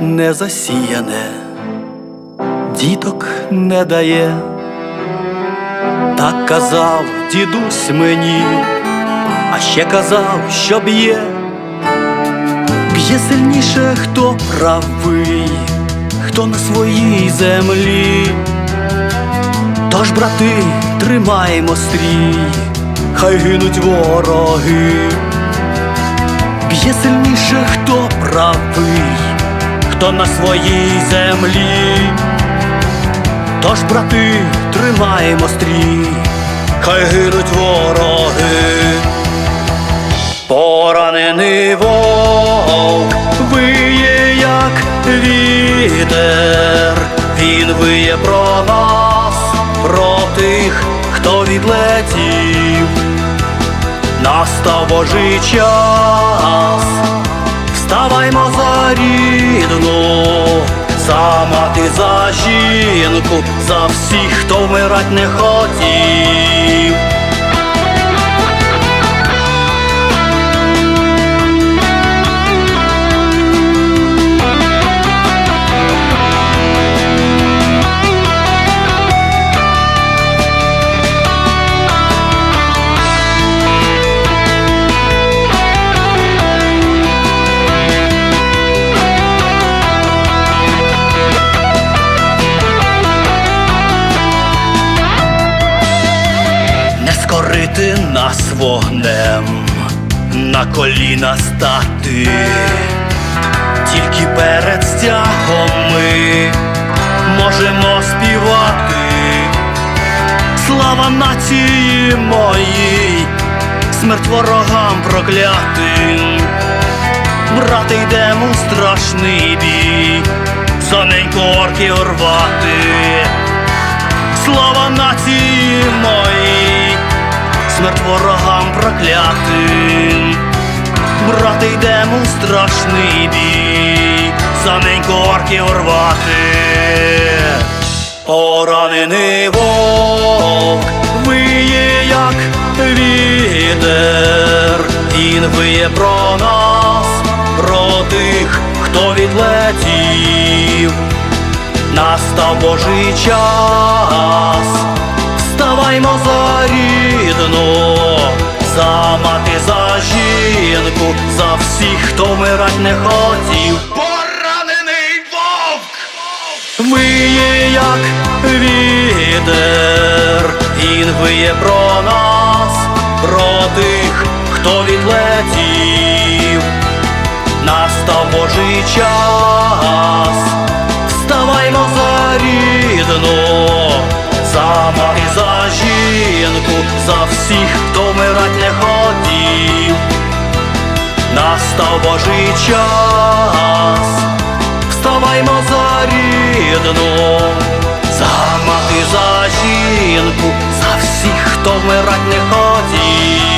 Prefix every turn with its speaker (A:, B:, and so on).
A: не засіяне, діток не дає, так казав дідусь мені, а ще казав, що б'є, б'є сильніше, хто правий, хто на своїй землі. Тож, брати, тримаємо стрій, хай гинуть вороги. Б'є сильніше, хто правий, хто на своїй землі. Тож, брати, тримаємо стрій, хай гинуть вороги. Поранений вовк виє, як вітер, він виє про нас, про тих, хто відлетів. Настав Божий час, вставаймо за рідну, за мати, за жінку, за всіх, хто вмирать не хотів. Скорити нас вогнем, на коліна стати, тільки перед стягом ми можемо співати. Слава нації моїй, смерть ворогам проклятим. Брати, йдемо у страшний бій, за неньку орків рвати. Слава нації смерть ворогам проклятим. Брати, йдемо у страшний бій, за неньку орків рвати. Поранений вовк виє, як вітер, він виє про нас, про тих, хто відлетів. Настав Божий час, рідну, за мати, за жінку, за всіх, хто вмирать не хотів.
B: Поранений вовк!
A: Виє, як вітер, він виє про нас, про тих, хто відлетів. Всіх, хто вмирать не хотів. Настав Божий час, вставаймо за рідну, за мати, за жінку, за всіх, хто вмирать не хотів.